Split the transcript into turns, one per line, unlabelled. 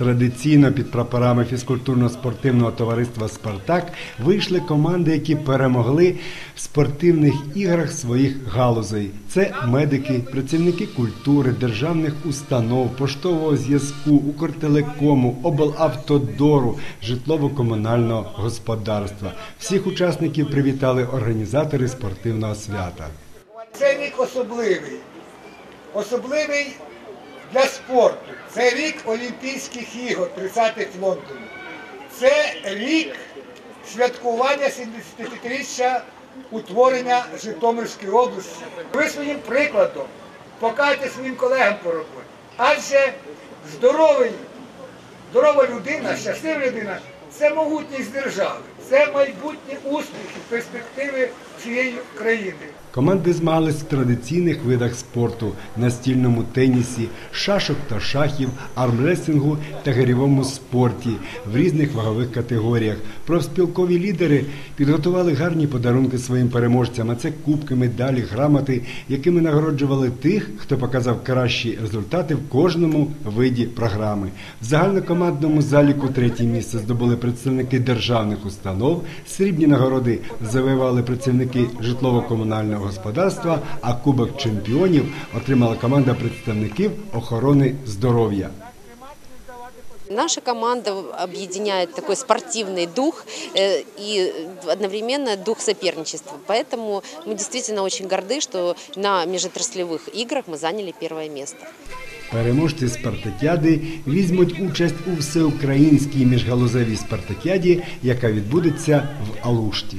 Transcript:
Традиційно під прапорами фізкультурно-спортивного товариства Спартак вийшли команди, які перемогли в спортивних іграх своїх галузей. Це медики, працівники культури, державних установ, поштового зв'язку, Укртелекому, облавтодору, житлово-комунального господарства. Всіх учасників привітали організатори спортивного свята.
Цей рік особливий. Особливий для спорту. Це рік Олімпійських ігор 30-х в Лондоні. Це рік святкування 75-річчя утворення Житомирської області. Ви своїм прикладом покажете своїм колегам по роботі. Адже здоровий, здорова людина, щаслива людина це могутність держави, це майбутні успіхи, перспективи цієї країни.
Команди змагались в традиційних видах спорту настільному тенісі, шашок та шахів, армресингу та гирьовому спорті в різних вагових категоріях. Профспілкові лідери підготували гарні подарунки своїм переможцям. А це кубки, медалі, грамоти, якими нагороджували тих, хто показав кращі результати в кожному виді програми. В загальнокомандному заліку третє місце здобули представники державних установ. Срібні нагороди завоювали працівники житлово-комунального господарства, а кубок чемпіонів отримала команда представників охорони здоров'я.
Наша команда объединяет такой спортивный дух э, и одновременно дух соперничества. Поэтому мы действительно очень горды, что на межотраслевых играх мы заняли первое место.
Переможці спартакіади візьмуть участь у всеукраїнській міжгалузевій спартакіаді, яка відбудеться в Алушті.